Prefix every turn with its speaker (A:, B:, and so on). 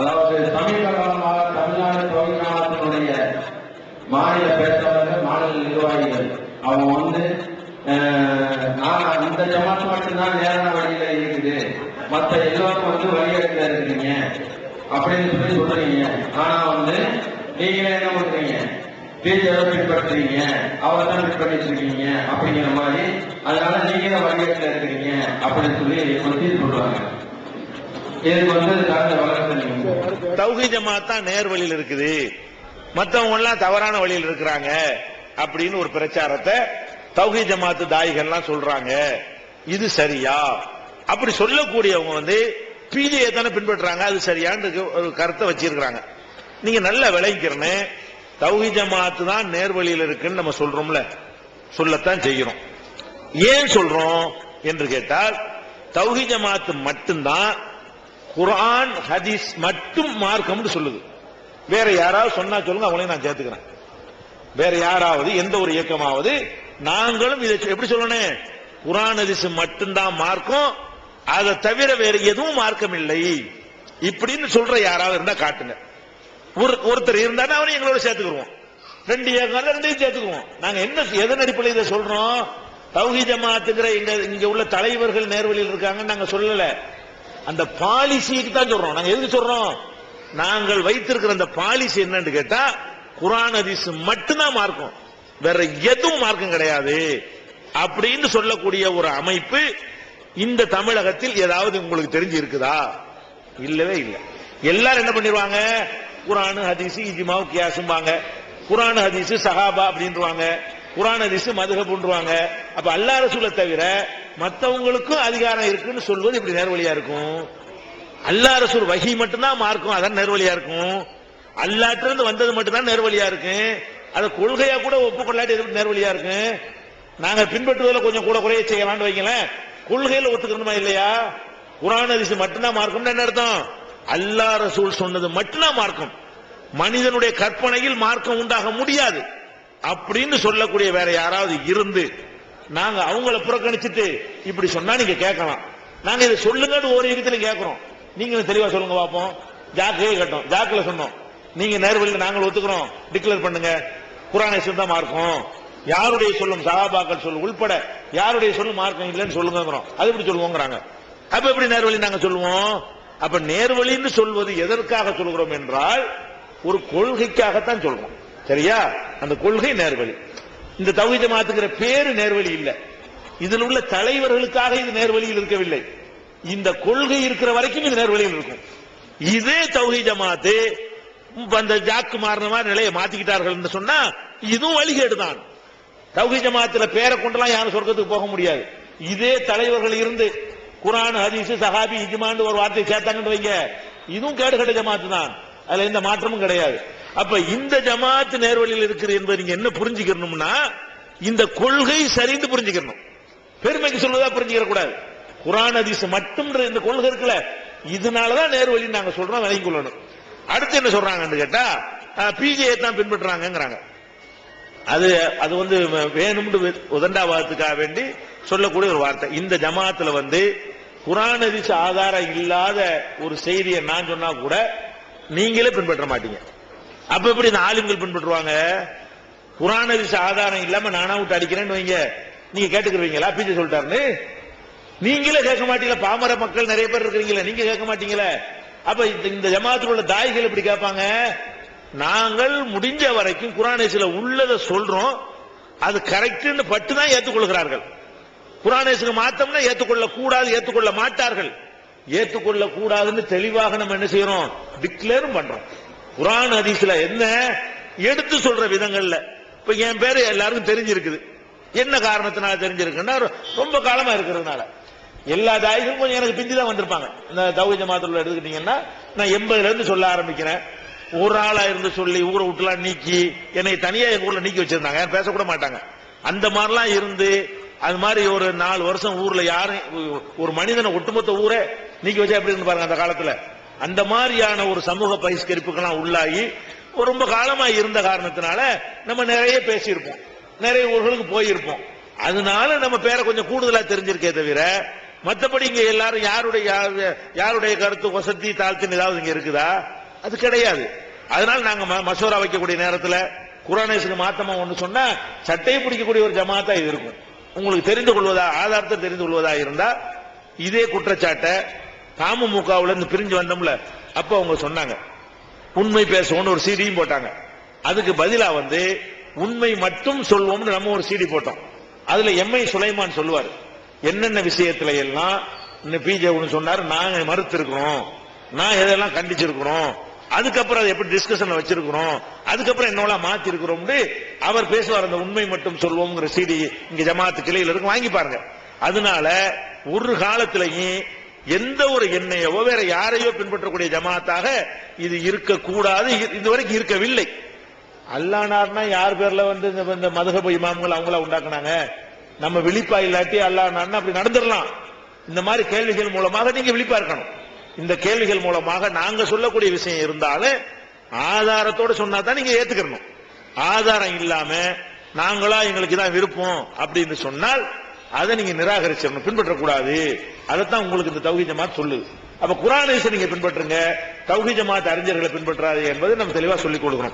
A: அதாவது சமீப காலமாக தமிழ்நாடு தொழில்நுட்பத்தினுடைய மாநில பேச்சாளர்கள் மாநில நிர்வாகிகள். அவங்க வந்து நான் இந்த ஜமாத்து மட்டும்தான் நேரான வழியில இருக்குது. மற்ற எல்லோரும் வந்து வழிகாட்டில இருக்கிறீங்க அப்படின்னு சொல்லி சொல்றீங்க. ஆனா வந்து நீங்க என்ன பண்றீங்க? பிஜேபி பின்பற்றுறீங்க. அவரை தான் பின்பற்றிட்டு இருக்கீங்க. அப்படிங்கிற மாதிரி அதனால நீங்க வழிகாட்டில இருக்கிறீங்க அப்படின்னு சொல்லி ஒரு சொல்றாங்க இதுக்கு வந்து கடந்த வழக்கத்தை நீங்க
B: தௌஹி ஜமாத் தான் நேர் வழியில் இருக்குது. மத்தவங்க எல்லாம் தவறான வழியில் இருக்கிறாங்க அப்படின்னு ஒரு பிரச்சாரத்தை தௌஹி ஜமாத்து தாயிகள்லாம் சொல்றாங்க. இது சரியா? அப்படி சொல்லக்கூடியவங்க வந்து பிஜே தானே பின்பற்றுறாங்க. அது சரியான்னு ஒரு கருத்தை வச்சிருக்கிறாங்க. நீங்க நல்ல விளைக்கிறன்னு தௌஹி ஜமாத்து தான் நேர் வழியில் இருக்குன்னு நம்ம சொல்றோம்ல. சொல்லத்தான் செய்கிறோம் ஏன் சொல்றோம் என்று கேட்டால் தௌஹி ஜமாத்து மட்டும்தான் குரான் ஹதீஸ் மட்டும் மார்க்கம்னு சொல்லுது. வேற யாராவது சொன்னா சொல்லுங்க அவங்களையும் நான் சேர்த்துக்கிறேன். வேற யாராவது எந்த ஒரு இயக்கமாவது நாங்களும் இதை எப்படி சொல்லணும் குரான் ஹதீஸ் மட்டும்தான் மார்க்கம். அதை தவிர வேற எதுவும் மார்க்கம் இல்லை இப்படின்னு சொல்ற யாராவது இருந்தா காட்டுங்க. ஒரு ஒருத்தர் இருந்தாருன்னா அவனை எங்களோட சேர்த்துக்குருவோம். ரெண்டு இயக்கம் ரெண்டையும் சேர்த்துக்குவோம் நாங்க என்ன எதன் அடிப்படையில் இதை சொல்றோம்? தௌஹி ஜமாத்துங்கிற எங்க இங்க உள்ள தலைவர்கள் நேர்வழியில் இருக்காங்கன்னு நாங்க சொல்லல. அந்த பாலிசிக்கு தான் சொல்றோம். நாங்க எதுக்கு சொல்றோம்? நாங்கள் வைத்திருக்கிற அந்த பாலிசி என்னன்னு கேட்டா குரான் அதிசு மட்டும்தான் மார்க்கம். வேற எதுவும் மார்க்கம் கிடையாது. அப்படின்னு சொல்லக்கூடிய ஒரு அமைப்பு இந்த தமிழகத்தில் ஏதாவது உங்களுக்கு தெரிஞ்சு இருக்குதா? இல்லவே இல்லை. எல்லாரும் என்ன பண்ணிடுவாங்க குரானு ஹதீஸ் இஜ்மாவு கியாசும்பாங்க. குரானு ஹதீஸ் சஹாபா அப்படின்றாங்க குரான் ஹதீஸ் மதுகப்புன்றாங்க அப்ப அல்லா ரசூலை தவிர மற்றவங்களுக்கும் அதிகாரம் இருக்குன்னு சொல்வது இப்படி நேர்வழியா இருக்கும்? அல்லா ரசூல் வகி மட்டும்தான் மார்க்கும் அதான் நேர்வழியா இருக்கும். அல்லாட்ட இருந்து வந்தது மட்டும்தான் நேர்வழியா இருக்கு. அதை கொள்கையா கூட ஒப்புக்கொள்ளாட்டி எது நேர்வழியா இருக்கு. நாங்க பின்பற்றுவதில் கொஞ்சம் கூட குறைய செய்யலாம்னு வைங்களேன். கொள்கையில ஒத்துக்கணுமா இல்லையா? குரான் ஹதீஸ் மட்டும்தான் மார்க்கம்னு என்ன அர்த்தம்? அல்லா ரசூல் சொன்னது மட்டும்தான் மார்க்கும். மனிதனுடைய கற்பனையில் மார்க்கம் உண்டாக முடியாது. அப்படின்னு சொல்லக்கூடிய வேற யாராவது இருந்து நாங்க அவங்கள புறக்கணிச்சிட்டு இப்படி சொன்னா நீங்க கேட்கலாம். நாங்க இதை சொல்லுங்கன்னு ஒரு இடத்துல கேட்கிறோம். நீங்க தெளிவா சொல்லுங்க பாப்போம். ஜாக்கையே கேட்டோம். ஜாக்கில் சொன்னோம். நீங்க நேர்வழியில் நாங்கள் ஒத்துக்கிறோம். டிக்ளேர் பண்ணுங்க. குரானை தான் மார்க்கம். யாருடைய சொல்லும் சகாபாக்கள் சொல்லும் உள்பட யாருடைய சொல்லும் மார்க்கம் இல்லைன்னு சொல்லுங்கிறோம் அது எப்படி சொல்லுவோங்கிறாங்க. அப்ப எப்படி நேர்வழி நாங்க சொல்லுவோம்? அப்ப நேர்வழின்னு சொல்வது எதற்காக சொல்கிறோம் என்றால் ஒரு கொள்கைக்காகத்தான் சொல்றோம். சரியா? அந்த கொள்கை நேர்வழி இந்த தௌஹீத் ஜமாத்துங்கிற பேரு நேர்வழி இல்ல. இதில் உள்ள தலைவர்களுக்காக இது நேர்வழியில் இருக்கவில்லை. இந்த கொள்கை இருக்கிற வரைக்கும் இது நேர்வழியில் இருக்கும். இதே தௌஹி ஜமாத்து அந்த ஜாக்கு மாறின மாதிரி நிலையை மாத்திக்கிட்டார்கள் என்று சொன்னா இதுவும் வழிகேடு தான். தௌஹி ஜமாத்துல பேரை கொண்டெல்லாம் யாரும் சொர்க்கத்துக்கு போக முடியாது. இதே தலைவர்கள் இருந்து குரான் ஹதீஸ் சஹாபி இஜ்மான்னு ஒரு வார்த்தை சேர்த்தாங்கன்னு வைங்க. இதுவும் கேடு கட்ட ஜமாத்து தான். அதுல எந்த மாற்றமும் கிடையாது. அப்ப இந்த ஜமாத்து நேர்வழியில் இருக்குது என்பதை நீங்க என்ன புரிஞ்சுக்கணும்னா இந்த கொள்கை சரிந்து புரிஞ்சுக்கணும். பெருமைக்கு சொல்வதா புரிஞ்சுக்கிற கூடாது. குரான் அதிசு மட்டும் இந்த கொள்கை இருக்குல்ல இதனாலதான் நேர்வழி நாங்க சொல்றோம் விலகி கொள்ளணும். அடுத்து என்ன சொல்றாங்கன்னு கேட்டா பிஜே தான் பின்பற்றுறாங்கிறாங்க அது அது வந்து வேணும்னு உதண்டாவாதத்துக்காக வேண்டி சொல்லக்கூடிய ஒரு வார்த்தை. இந்த ஜமாத்துல வந்து குரான் அதிசு ஆதாரம் இல்லாத ஒரு செய்தியை நான் சொன்னா கூட நீங்களே பின்பற்ற மாட்டீங்க. அப்ப எப்படி இந்த ஆளுங்கள் பின்பற்றுவாங்க? குரான் ஹதீஸ் ஆதாரம் இல்லாம நானா விட்டு அடிக்கிறேன்னு வைங்க. நீங்க கேட்டுக்கிறீங்களா? பிஜி சொல்லிட்டாருன்னு. நீங்களே கேட்க மாட்டீங்களா? பாமர மக்கள் நிறைய பேர் இருக்கிறீங்களா. நீங்க கேட்க மாட்டீங்களா? அப்ப இந்த- இந்த ஜமாத்தில் உள்ள தாய்கள் எப்படி கேட்பாங்க? நாங்கள் முடிஞ்ச வரைக்கும் குரானேசில உள்ளதை சொல்றோம். அது கரெக்ட்னு பட்டு தான் ஏற்றுக்கொள்கிறார்கள் குரானேசுக்கு மாத்தம்னா ஏற்றுக்கொள்ள கூடாது ஏற்றுக்கொள்ள மாட்டார்கள். ஏற்றுக்கொள்ள கூடாதுன்னு தெளிவாக நம்ம என்ன செய்யறோம்? டிக்ளேரும் பண்றோம். குரான் ஹதீஸ்ல என்ன? எடுத்து சொல்ற விதங்கள்ல. இப்ப என் பேரு எல்லாருக்கும் தெரிஞ்சிருக்குது. என்ன காரணத்தினால தெரிஞ்சிருக்குன்னா ரொம்ப காலமா இருக்கிறதுனால. எல்லா தாய்களும் கொஞ்சம் எனக்கு பிந்தி தான் வந்திருப்பாங்க. இந்த தௌஹி ஜமாத்துல எடுத்துக்கிட்டீங்கன்னா நான் எண்பதுல இருந்து சொல்ல ஆரம்பிக்கிறேன். ஒரு ஆளா இருந்து சொல்லி ஊரை விட்டுலாம் நீக்கி என்னை தனியா எங்க ஊர்ல நீக்கி வச்சிருந்தாங்க. பேசக்கூட மாட்டாங்க. அந்த மாதிரிலாம் இருந்து அது மாதிரி ஒரு நாலு வருஷம் ஊர்ல யாரும் ஒரு மனிதனை ஒட்டுமொத்த ஊரே நீக்கி வச்சா எப்படி இருந்து பாருங்க அந்த காலத்துல? அந்த மாதிரியான ஒரு சமூக பகிஷ்கரிப்புக்கெல்லாம் உள்ளாகி ரொம்ப காலமா இருந்த காரணத்தினால நம்ம நிறைய பேசியிருப்போம். நிறைய ஊர்களுக்கு போயிருப்போம். அதனால நம்ம பேரை கொஞ்சம் கூடுதலா தெரிஞ்சிருக்கே தவிர மற்றபடி இங்க எல்லாரும் யாருடைய யாருடைய கருத்து வசதி தாழ்த்தின்னு ஏதாவது இங்க இருக்குதா? அது கிடையாது. அதனால நாங்க ம- மசோரா வைக்கக்கூடிய நேரத்தில் குரானேசுக்கு மாத்தமா ஒண்ணு சொன்னா சட்டையை பிடிக்கக்கூடிய ஒரு ஜமாத்தா இது இருக்கும். உங்களுக்கு தெரிந்து கொள்வதா ஆதாரத்தை தெரிந்து கொள்வதா இருந்தா இதே குற்றச்சாட்டை தமுமுகவுல இருந்து பிரிஞ்சு வந்தோம்ல அப்ப அவங்க சொன்னாங்க. உண்மை பேசுவோம்னு ஒரு சீடியும் போட்டாங்க. அதுக்கு பதிலா வந்து உண்மை மட்டும் சொல்வோம்னு நம்ம ஒரு சீடி போட்டோம். அதுல எம்ஐ சுலைமான் சொல்லுவார். என்னென்ன விஷயத்துல எல்லாம் பிஜே ஒன்று சொன்னாரு நாங்க மறுத்திருக்கிறோம். நான் எதெல்லாம் கண்டிச்சிருக்கிறோம். அதுக்கப்புறம் அதை எப்படி டிஸ்கஷன்ல வச்சிருக்கிறோம். அதுக்கப்புறம் என்னெல்லாம் மாத்தி இருக்கிறோம்னு அவர் பேசுவார். அந்த உண்மை மட்டும் சொல்வோம்ங்கிற சீடி இங்க ஜமாத்து கிளையில இருக்கு. வாங்கி பாருங்க. அதனால ஒரு காலத்திலையும் எந்த ஒரு எண்ணெயவோ வேற யாரையோ பின்பற்றக்கூடிய ஜமாத்தாக இது இருக்கக்கூடாது. இதுவரைக்கும் இருக்கவில்லை. அல்லானார்னா யார் பேர்ல வந்து இந்த இந்த மதுகப இமாம்கள் அவங்கள உண்டாக்குனாங்க? நம்ம விழிப்பா இல்லாட்டி அல்லானார்னா அப்படி நடந்துடலாம். இந்த மாதிரி கேள்விகள் மூலமாக நீங்க விழிப்பா இருக்கணும். இந்த கேள்விகள் மூலமாக நாங்க சொல்லக்கூடிய விஷயம் இருந்தாலும் ஆதாரத்தோட சொன்னா தான் நீங்க ஏத்துக்கணும். ஆதாரம் இல்லாம நாங்களா எங்களுக்கு தான் விருப்பம் அப்படின்னு சொன்னால் அதை நீங்க நிராகரிச்சிடணும் பின்பற்றக்கூடாது. அதைத்தான் உங்களுக்கு இந்த தௌஹி ஜமாத் சொல்லுது. அப்ப குரான் நீங்க பின்பற்றுங்க. தௌஹி ஜமாத் அறிஞர்களை பின்பற்றாது என்பது நம்ம தெளிவா சொல்லிக் கொடுக்கணும்.